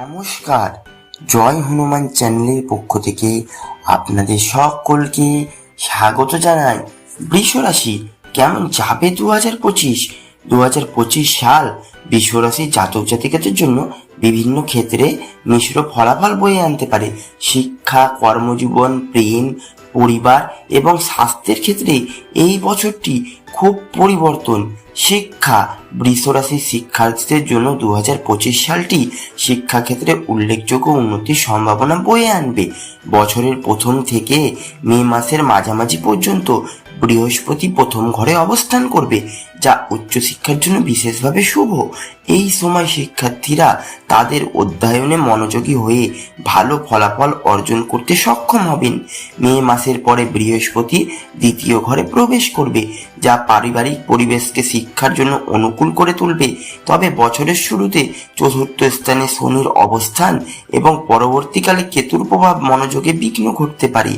নমস্কার। জয় হনুমান চ্যানেলের পক্ষ থেকে আপনাদের সকলকে স্বাগত জানাই। বৃষ রাশি কেমন যাবে দু হাজার পঁচিশ? দু হাজার পঁচিশ সাল বৃষ রাশি জাতক জাতিকাদের জন্য বিভিন্ন ক্ষেত্রে মিশ্র ফলাফল বয়ে আনতে পারে। শিক্ষা, কর্মজীবন, প্রেম, পরিবার এবং স্বাস্থ্যের ক্ষেত্রে এই বছরটি খুব পরিবর্তন। শিক্ষা বৃষরাশির শিক্ষার্থীদের জন্য দু হাজার পঁচিশ সালটি শিক্ষাক্ষেত্রে উল্লেখযোগ্য উন্নতির সম্ভাবনা বয়ে আনবে। বছরের প্রথম থেকে মে মাসের মাঝামাঝি পর্যন্ত বৃহস্পতি প্রথম ঘরে অবস্থান করবে, যা উচ্চশিক্ষার জন্য বিশেষভাবে শুভ। এই সময় শিক্ষার্থীরা তাদের অধ্যয়নে মনোযোগী হয়ে ভালো ফলাফল অর্জন করতে সক্ষম হবেন। মে মাসের পরে বৃহস্পতি দ্বিতীয় ঘরে প্রবেশ করবে, যা পারিবারিক পরিবেশকে শিক্ষার জন্য অনুকূল করে তুলবে, তবে বছরের শুরুতে চতুর্থ স্থানে শনির অবস্থান এবং পরবর্তীকালে কেতুর প্রভাব মনোযোগে বিঘ্ন ঘটতে পারে।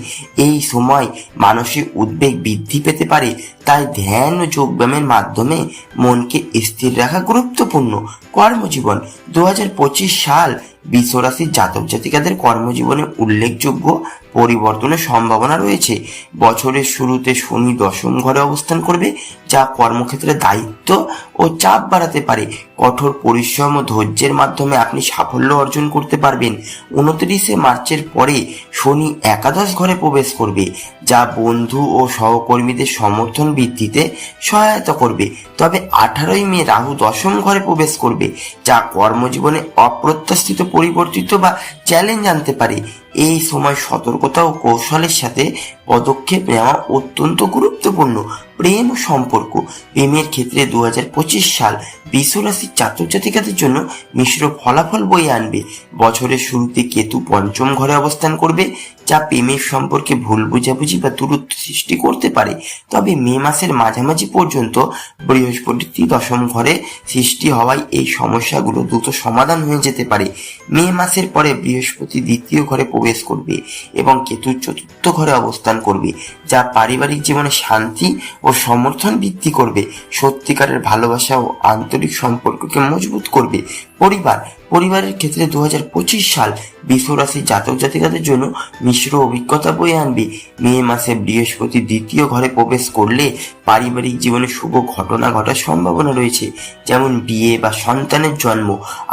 এই সময় মানসিক উদ্বেগ বৃদ্ধি পেতে পারে তাই ধ্যান ও যোগব্যায়ামের মাধ্যমে মনকে স্থির রাখা গুরুত্বপূর্ণ। কর্মজীবন দু হাজার পঁচিশ সাল বিশ্বরাশির জাতক জাতিকাদের কর্মজীবনে উল্লেখযোগ্য পরিবর্তনের সম্ভাবনা রয়েছে। বছরের শুরুতে শনি দশম ঘরে অবস্থান করবে, যা কর্মক্ষেত্রে দায়িত্ব ও চাপ বাড়াতে পারে। কঠোর পরিশ্রম ও ধৈর্যের মাধ্যমে আপনি সাফল্য অর্জন করতে পারবেন। উনত্রিশে মার্চের পরে শনি একাদশ ঘরে প্রবেশ করবে, যা বন্ধু ও সহকর্মীদের সমর্থন বৃদ্ধিতে সহায়তা করবে। তবে আঠারোই মে রাহু দশম ঘরে প্রবেশ করবে, যা কর্মজীবনে অপ্রত্যাশিত পরিবর্তিত বা চ্যালেঞ্জ আনতে পারে। এই সময় সতর্কতা ও কৌশলের সাথে পদক্ষেপ নেওয়া অত্যন্ত গুরুত্বপূর্ণ। প্রেম ও সম্পর্ক। প্রেমের ক্ষেত্রে দু হাজার পঁচিশ সাল বিশ্বরাশির জাতক জাতিকাদের জন্য মিশ্র ফলাফল বয়ে আনবে। বছরের শুরুতে কেতু পঞ্চম ঘরে অবস্থান করবে, যা প্রেমের সম্পর্কে ভুল বুঝাবুঝি বা দূরত্ব সৃষ্টি করতে পারে। তবে মে মাসের মাঝামাঝি পর্যন্ত বৃহস্পতি দশম ঘরে সৃষ্টি হওয়ায় এই সমস্যাগুলো দ্রুত সমাধান হয়ে যেতে পারে। মে মাসের পরে বৃহস্পতি দ্বিতীয় ঘরে প্রবেশ করবে এবং কেতু চতুর্থ ঘরে অবস্থান করবে, যা পারিবারিক জীবনে শান্তি ও সমর্থন বৃদ্ধি করবে, সত্যিকারের ভালোবাসা ও আন্তরিক সম্পর্ককে মজবুত করবে। পরিবার। পরিবারের ক্ষেত্রে দু হাজার পঁচিশ সাল বিশ্বরাশি জাতক জাতিকাদের জন্য মিশ্র অভিজ্ঞতা বয়ে আনবে। মে মাসে বৃহস্পতি দ্বিতীয় ঘরে প্রবেশ করলে পারিবারিক জীবনে শুভ ঘটনা ঘটার সম্ভাবনা রয়েছে, যেমন বিয়ে বা সন্তানের জন্ম।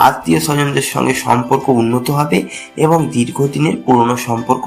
আত্মীয় স্বজনদের সঙ্গে সম্পর্ক উন্নত হবে এবং দীর্ঘদিনের পুরনো সম্পর্ক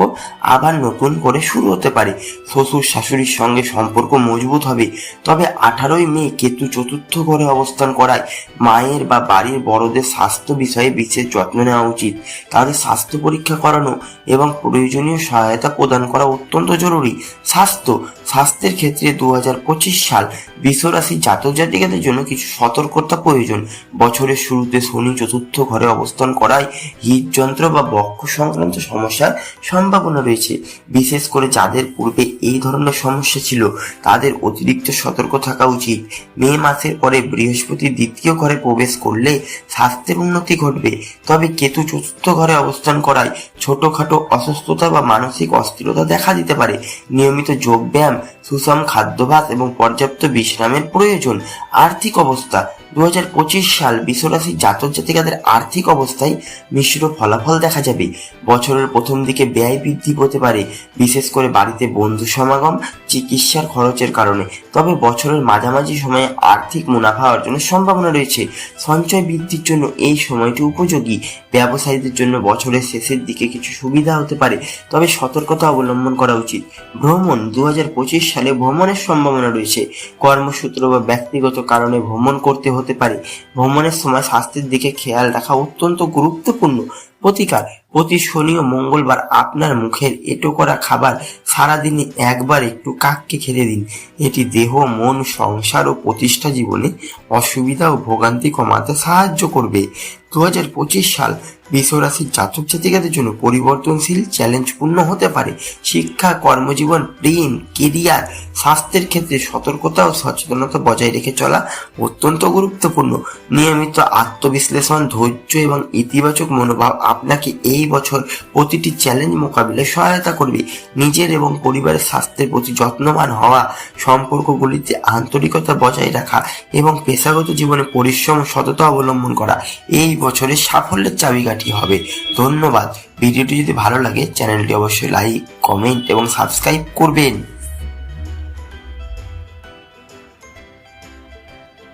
আবার নতুন করে শুরু হতে পারে। শ্বশুর শাশুড়ির সঙ্গে সম্পর্ক মজবুত হবে। তবে আঠারোই মে কেতু চতুর্থ ঘরে অবস্থান করায় মায়ের বা বাড়ির বড়দের স্বাস্থ্য বিষয়ে বিশেষ যত্ন নেওয়া উচিত। তাদের স্বাস্থ্য পরীক্ষা করানো এবং প্রয়োজনীয় সহায়তা প্রদান করা অত্যন্ত জরুরি। স্বাস্থ্য, স্বাস্থ্যের ক্ষেত্রে দু হাজার পঁচিশ সাল বিশ্বরাশি জাতক জাতিকাদের জন্য কিছু সতর্কতা প্রয়োজন। বছরের শুরুতে শনি চতুর্থ ঘরে অবস্থান করায় হৃদযন্ত্র বা বক্ষ সংক্রান্ত সমস্যার সম্ভাবনা রয়েছে। বিশেষ করে যাদের পূর্বে এই ধরনের সমস্যা ছিল, তাদের অতিরিক্ত সতর্ক থাকা উচিত। মে মাসের পরে বৃহস্পতি দ্বিতীয় ঘরে প্রবেশ করলে স্বাস্থ্যের উন্নতি ঘটবে। তবে কেতু চতুর্থ ঘরে অবস্থান করায় ছোটখাটো অসুস্থতা বা মানসিক অস্থিরতা দেখা দিতে পারে। নিয়মিত যোগব্যায়াম, সুষম খাদ্যাভ্যাস এবং পর্যাপ্ত বিশ্রামের প্রয়োজন। আর্থিক অবস্থা দু হাজার পঁচিশ সাল বিশ্বরাশির জাতক জাতিকাদের আর্থিক অবস্থায় মিশ্র ফলাফল দেখা যাবে। বছরের প্রথম দিকে ব্যয় বৃদ্ধি হতে পারে, বিশেষ করে বাড়িতে বন্ধু সমাগম, চিকিৎসার খরচের কারণে। তবে বছরের মাঝামাঝি সময়ে আর্থিক মুনাফা অর্জনের সম্ভাবনা রয়েছে। সঞ্চয় বৃদ্ধির জন্য এই সময়টি উপযোগী। ব্যবসায়ীদের জন্য বছরের শেষের দিকে কিছু সুবিধা হতে পারে, তবে সতর্কতা অবলম্বন করা উচিত। ভ্রমণ দু হাজার পঁচিশ সালে ভ্রমণের সম্ভাবনা রয়েছে। কর্মসূত্র বা ব্যক্তিগত কারণে ভ্রমণ করতে হতে পারে। ভ্রমণের সময় স্বাস্থ্যের দিকে খেয়াল রাখা অত্যন্ত গুরুত্বপূর্ণ। প্রতিকার। প্রতি শনি ও মঙ্গলবার আপনার মুখের এটো করা খাবার সারাদিনে একবার একটু কাককে খেতে দিন। এটি দেহ, মন, সংসার ও প্রতিষ্ঠা জীবনে অসুবিধা ও ভোগান্তি কমাতে সাহায্য করবে। দু হাজার পঁচিশ সাল বিশ্বরাশির জাতক জাতিকাদের জন্য পরিবর্তনশীল চ্যালেঞ্জপূর্ণ হতে পারে। শিক্ষা, কর্মজীবন প্রেম কেরিয়ার, স্বাস্থ্যের ক্ষেত্রে সতর্কতা ও সচেতনতা বজায় রেখে চলা অত্যন্ত গুরুত্বপূর্ণ। নিয়মিত আত্মবিশ্লেষণ, ধৈর্য এবং ইতিবাচক মনোভাব আপনাকে এই বছর প্রতিটি চ্যালেঞ্জ মোকাবিলায় সহায়তা করবে। নিজের এবং পরিবারের স্বাস্থ্যের প্রতি যত্নবান হওয়া, সম্পর্কগুলিতে আন্তরিকতা বজায় রাখা এবং পেশাগত জীবনে পরিশ্রম সততা অবলম্বন করা এই বছরের সাফল্যের চাবিকাঠি হবে। ধন্যবাদ। ভিডিওটি যদি ভালো লাগে চ্যানেলটি অবশ্যই লাইক কমেন্ট এবং সাবস্ক্রাইব করবেন।